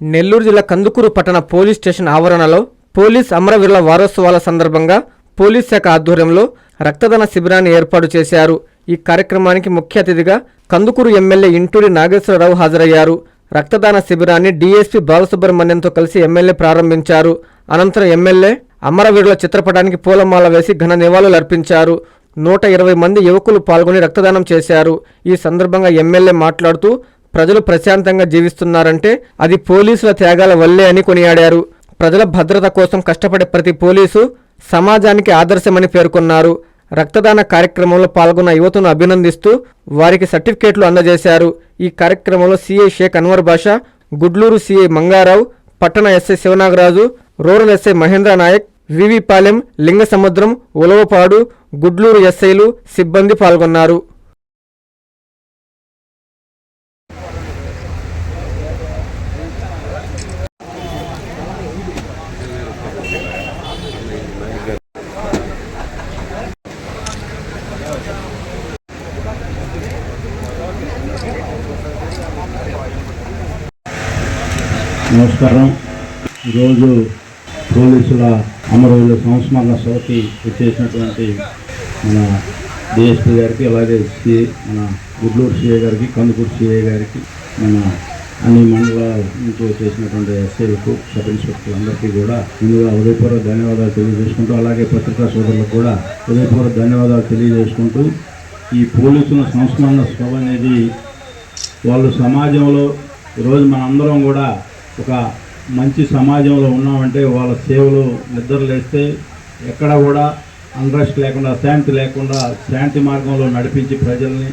నెల్లూరు జిల్లా కందుకూరు పట్టణ police station ఆవరణలో పోలీస్ అమరవీరుల వారోత్సవాల సందర్భంగా పోలీస్ శాఖ ఆధ్వర్యంలో రక్తదాన శిబిరాన్ని ఏర్పాటు చేశారు. ఈ కార్యక్రమానికి ముఖ్య అతిథిగా కందుకూరు ఎమ్మెల్యే ఇంటూరి నాగేశ్వరరావు హాజరయ్యారు. రక్తదాన శిబిరాన్ని డీఎస్పీ బాలసుబ్రహ్మణ్యంతో కలిసి ఎమ్మెల్యే ప్రారంభించారు. అనంతరం ఎమ్మెల్యే అమరవీరుల చిత్రపటానికి పూలమాల వేసి ఘన నివాళులర్పించారు నూట ఇరవై మంది యువకులు పాల్గొని రక్తదానం చేశారు. ఈ సందర్భంగా ఎమ్మెల్యే మాట్లాడుతూ ప్రజలు ప్రశాంతంగా జీవిస్తున్నారంటే అది పోలీసుల త్యాగాల వల్లే అని కొనియాడారు. ప్రజల భద్రత కోసం కష్టపడే ప్రతి పోలీసు సమాజానికి ఆదర్శమని పేర్కొన్నారు. రక్తదాన కార్యక్రమంలో పాల్గొన్న యువతను అభినందిస్తూ వారికి సర్టిఫికేట్లు అందజేశారు. ఈ కార్యక్రమంలో సీఐ షేక్ అన్వర్ బాషా గుడ్లూరు సీఐ మంగారావు పట్టణ SI Sivanagaraju rural SI Mahendra Naik VVPalem Lingasamudram Ulavapadu Gudluru ఎస్ఐలు సిబ్బంది పాల్గొన్నారు. నమస్కారం. ఈరోజు పోలీసుల అమరవీరుల సంస్మరణ సభకి వచ్చేసినటువంటి మన డిఎస్పీ గారికి అలాగే సిఐ మన గుడ్లూరు సిఐ గారికి కందుకూరు సిఐ గారికి మన అన్ని మండలాల నుంచి వచ్చేసినటువంటి ఎస్ఐలకు సబ్ ఇన్స్పెక్టర్లందరికీ కూడా ముందుగా ఉదయపూర్వక ధన్యవాదాలు తెలియజేసుకుంటూ అలాగే పత్రికా సోదరులకు కూడా ఉదయపూర్వక ధన్యవాదాలు తెలియజేసుకుంటూ ఈ పోలీసుల సంస్మరణ సభ అనేది వాళ్ళు సమాజంలో ఈరోజు మనందరం కూడా ఒక మంచి సమాజంలో ఉన్నామంటే వాళ్ళ సేవలు నిద్రలేస్తే ఎక్కడ కూడా అన్రెస్ట్ లేకుండా శాంతి లేకుండా శాంతి మార్గంలో నడిపించి ప్రజల్ని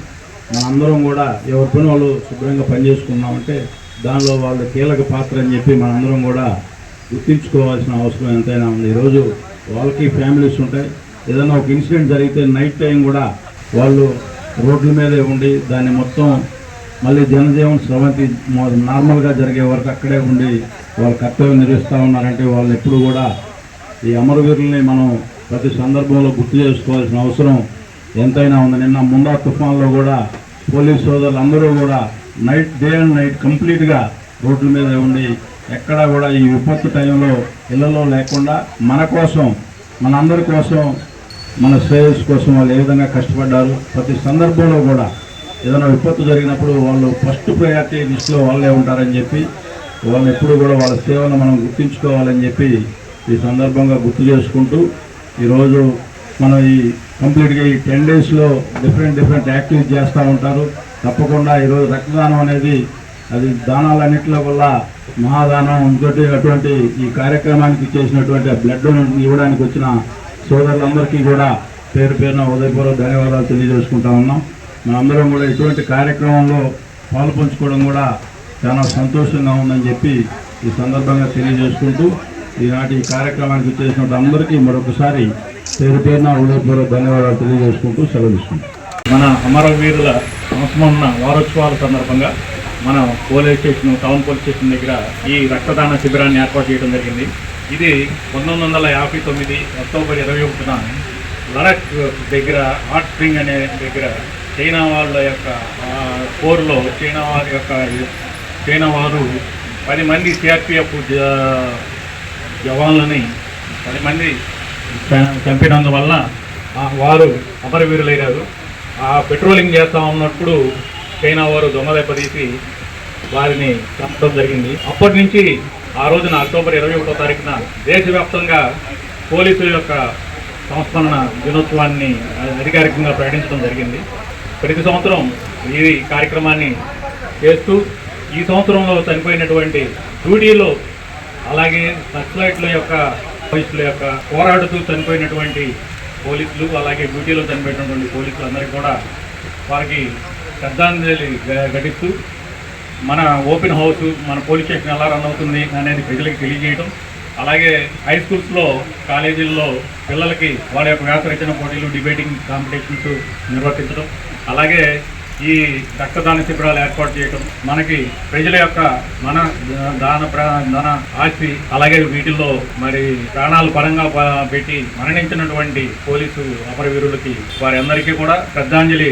మనందరం కూడా ఎవరి పని వాళ్ళు శుభ్రంగా పనిచేసుకున్నామంటే దానిలో వాళ్ళు కీలక పాత్ర అని చెప్పి మనందరం కూడా గుర్తించుకోవాల్సిన అవసరం ఎంతైనా ఉంది. ఈరోజు వాళ్ళకి ఫ్యామిలీస్ ఉంటాయి. ఏదైనా ఒక ఇన్సిడెంట్ జరిగితే నైట్ టైం కూడా వాళ్ళు రోడ్ల మీదే ఉండి దాన్ని మొత్తం మళ్ళీ జనజీవన స్రవంతి నార్మల్గా జరిగే వరకు అక్కడే ఉండి వాళ్ళ కర్తవ్యం నిర్వహిస్తూ ఉన్నారంటే వాళ్ళు ఎప్పుడు కూడా ఈ అమరవీరుల్ని మనం ప్రతి సందర్భంలో గుర్తు చేసుకోవాల్సిన అవసరం ఎంతైనా ఉంది. నిన్న ముందా తుఫాన్లో కూడా పోలీస్ సోదరులు అందరూ కూడా నైట్ డే అండ్ నైట్ కంప్లీట్గా రోడ్ల మీద ఉండి ఎక్కడా కూడా ఈ విపత్తు టైంలో ఇళ్ళలో లేకుండా మన కోసం మనందరి కోసం మన శ్రేయస్ కోసం వాళ్ళు ఏ విధంగా కష్టపడ్డారు ప్రతి సందర్భంలో కూడా ఏదైనా విపత్తు జరిగినప్పుడు వాళ్ళు ఫస్ట్ ప్రయారిటీ లిస్టులో వాళ్ళే ఉంటారని చెప్పి వాళ్ళు ఎప్పుడు కూడా వాళ్ళ సేవను మనం గుర్తించుకోవాలని చెప్పి ఈ సందర్భంగా గుర్తు చేసుకుంటూ ఈరోజు మనం ఈ కంప్లీట్గా ఈ టెన్ డేస్లో డిఫరెంట్ డిఫరెంట్ యాక్టివిటీ చేస్తూ ఉంటారు. తప్పకుండా ఈరోజు రక్తదానం అనేది అది దానాలన్నింటిలో వల్ల మహాదానం ఇంకోటి అటువంటి ఈ కార్యక్రమానికి చేసినటువంటి బ్లడ్ ఇవ్వడానికి వచ్చిన సోదరులందరికీ కూడా పేరు పేరున ఉదయపూర్వక ధన్యవాదాలు తెలియజేసుకుంటా ఉన్నాం. మనందరం కూడా ఇటువంటి కార్యక్రమంలో పాలు పంచుకోవడం కూడా చాలా సంతోషంగా ఉందని చెప్పి ఈ సందర్భంగా తెలియజేసుకుంటూ ఈనాటి ఈ కార్యక్రమానికి చేసినట్టు అందరికీ మరొకసారి పేరు పేరున ఉదయపూర్వక ధన్యవాదాలు తెలియజేసుకుంటూ సెలవు మన అమరవీరుల సంస్మరణ వారోత్సవాల సందర్భంగా మన police station town police station దగ్గర ఈ రక్తదాన శిబిరాన్ని ఏర్పాటు చేయడం జరిగింది. ఇది పంతొమ్మిది వందల యాభై తొమ్మిది అక్టోబర్ ఇరవై ఒకటిన లడక్ దగ్గర హాట్ స్ప్రింగ్ అనే దగ్గర చైనా వాళ్ళ యొక్క ఆ, చైనా వారి యొక్క చైనా వారు పది మంది సిఆర్పిఎఫ్ జవాన్లని పది మంది చంపినందువల్ల వారు అమరవీరులైనారు ఆ పెట్రోలింగ్ చేస్తా ఉన్నప్పుడు చైనా వారు దొంగ వారిని చంపడం జరిగింది. అప్పటి నుంచి ఆ రోజున అక్టోబర్ ఇరవై ఒకటో తారీఖున దేశవ్యాప్తంగా పోలీసుల యొక్క సంస్మరణ దినోత్సవాన్ని అధికారికంగా ప్రకటించడం జరిగింది. ప్రతి సంవత్సరం ఈ కార్యక్రమాన్ని చేస్తూ ఈ సంవత్సరంలో చనిపోయినటువంటి డ్యూటీలో అలాగే నక్సలైట్ల యొక్క పోలీసుల యొక్క పోరాడుతూ చనిపోయినటువంటి పోలీసులు అలాగే డ్యూటీలో చనిపోయినటువంటి పోలీసులు అందరికీ కూడా వారికి శ్రద్ధాంజలి గ- ఘటిస్తూ మన ఓపెన్ హౌస్ మన పోలీస్ స్టేషన్ ఎలా రన్ అవుతుంది అనేది ప్రజలకు తెలియజేయడం అలాగే హై స్కూల్స్లో కాలేజీల్లో పిల్లలకి వాళ్ళ యొక్క వ్యాస రచన పోటీలు డిబేటింగ్ కాంపిటీషన్స్ నిర్వర్తించడం అలాగే ఈ రక్తదాన శిబిరాలు ఏర్పాటు చేయడం మనకి ప్రజల యొక్క మన దాన ధన ఆస్తి అలాగే వీటిల్లో మరి ప్రాణాలు పరంగా పెట్టి మరణించినటువంటి పోలీసు అపరవీరులకి వారందరికీ కూడా శ్రద్ధాంజలి